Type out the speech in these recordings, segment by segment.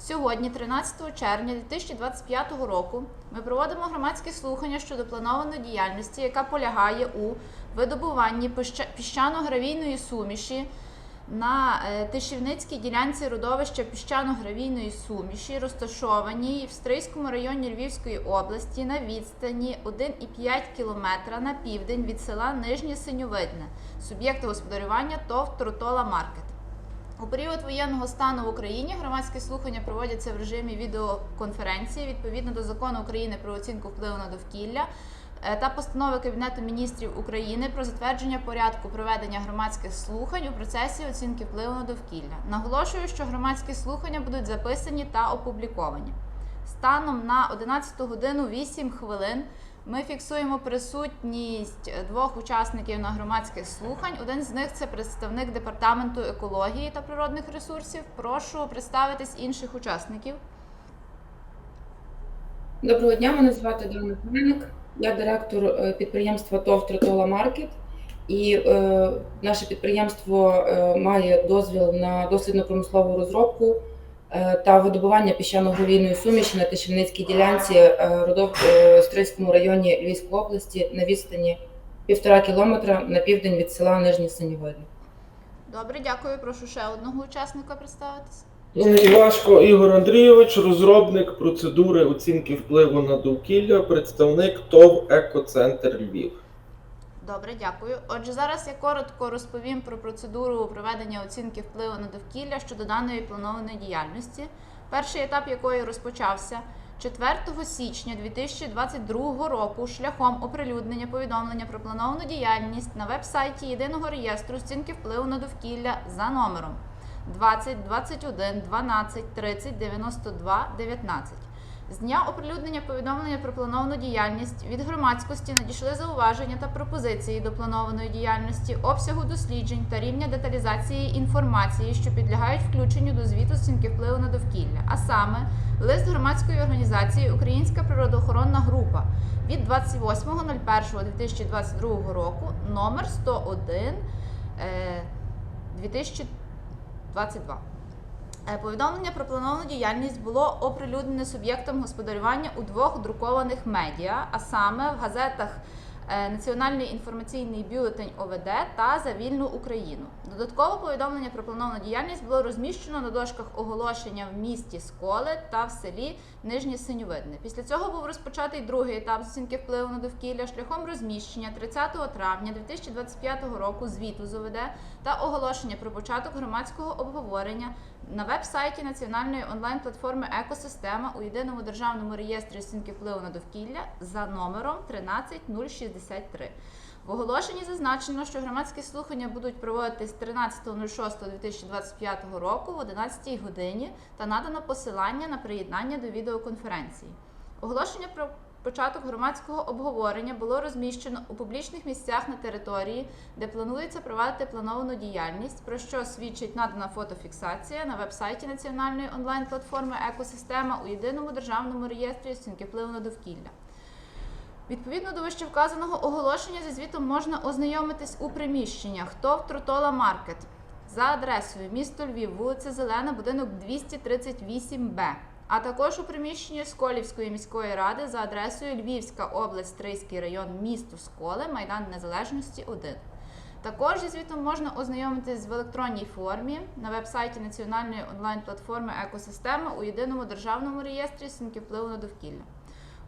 Сьогодні, 13 червня 2025 року, ми проводимо громадські слухання щодо планованої діяльності, яка полягає у видобуванні піщано-гравійної суміші на е, Тишівницькій ділянці родовища піщано-гравійної суміші, розташованій в Стрийському районі Львівської області на відстані 1,5 км на південь від села Нижнє Синьовидне, суб'єкта господарювання ТОВ Тротола Маркет. У період воєнного стану в Україні громадські слухання проводяться в режимі відеоконференції відповідно до закону України про оцінку впливу на довкілля е, та постанови Кабінету міністрів України про затвердження порядку проведення громадських слухань у процесі оцінки впливу на довкілля. Наголошую, що громадські слухання будуть записані та опубліковані. Станом на 11 годину 8 хвилин ми фіксуємо присутність двох учасників на громадських слухань. Один з них це представник департаменту екології та природних ресурсів. Прошу представитись інших учасників. Доброго дня, мене звати Дана Мельник. Я директор е, підприємства ТОВ Тротола Маркет. І е, наше підприємство е, має дозвіл на дослідно-промислову розробку та видобування піщано-гравійної суміші на Тишівницькій ділянці е, родов е, Стрийському районі Львівської області на відстані півтора кілометра на південь від села Нижнє Синьовидне. Добре, дякую. Прошу ще одного учасника представитись. Івашко Ігор Андрійович, розробник процедури оцінки впливу на довкілля, представник ТОВ Екоцентр Львів. Добре, дякую. Отже, зараз я коротко розповім про процедуру проведення оцінки впливу на довкілля щодо даної планованої діяльності, перший етап якої розпочався 4 січня 2022 року шляхом оприлюднення повідомлення про плановану діяльність на веб-сайті єдиного реєстру оцінки впливу на довкілля за номером 20 21 12 30 92 19. З дня оприлюднення повідомлення про плановану діяльність від громадськості надійшли зауваження та пропозиції до планованої діяльності, обсягу досліджень та рівня деталізації інформації, що підлягають включенню до звіту оцінки впливу на довкілля, а саме лист громадської організації Українська природоохоронна група від 28.01.2022 року номер 101 е, 2022. Е, Повідомлення про плановану діяльність було оприлюднене суб'єктом господарювання у двох друкованих медіа, а саме в газетах Національний інформаційний бюлетень ОВД та За вільну Україну. Додатково повідомлення про плановану діяльність було розміщено на дошках оголошення в місті Сколе та в селі Нижнє Синьовидне. Після цього був розпочатий другий етап з оцінки впливу на довкілля шляхом розміщення 30 травня 2025 року звіту з ОВД та оголошення про початок громадського обговорення на веб-сайті національної онлайн-платформи Екосистема у єдиному державному реєстрі оцінки впливу на довкілля за номером 13063. В оголошенні зазначено, що громадські слухання будуть проводитись 13.06.2025 року в 11 годині та надано посилання на приєднання до відеоконференції. Оголошення про початок громадського обговорення було розміщено у публічних місцях на території, де планується провадити плановану діяльність, про що свідчить надана фотофіксація на веб-сайті національної онлайн-платформи Екосистема у єдиному державному реєстрі оцінки впливу на довкілля. Відповідно до вищевказаного оголошення зі звітом можна ознайомитись у приміщеннях ТОВ Тротола Маркет за адресою місто Львів, вулиця Зелена, будинок 238Б, а також у приміщенні Сколівської міської ради за адресою Львівська область, Стрийський район, місто Сколе, Майдан Незалежності 1. Також зі звітом можна ознайомитись в електронній формі на веб-сайті національної онлайн-платформи Екосистема у єдиному державному реєстрі оцінки впливу на довкілля.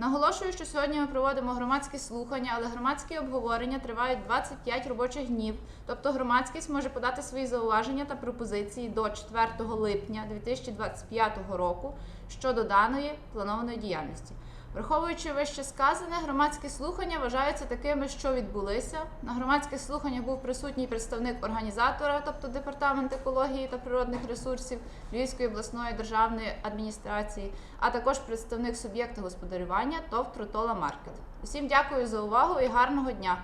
Наголошую, що сьогодні ми проводимо громадські слухання, але громадські обговорення тривають 25 робочих днів. Тобто громадськість може подати свої зауваження та пропозиції до 4 липня 2025 року щодо даної планованої діяльності. Враховуючи вище сказане, громадські слухання вважаються такими, що відбулися. На громадських слуханнях був присутній представник організатора, тобто департамент екології та природних ресурсів Львівської обласної державної адміністрації, а також представник суб'єкта господарювання ТОВ Тротола Маркет. Усім дякую за увагу і гарного дня.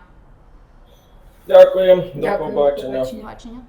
Дякую, до Дякую, побачення. побачення. Побачення.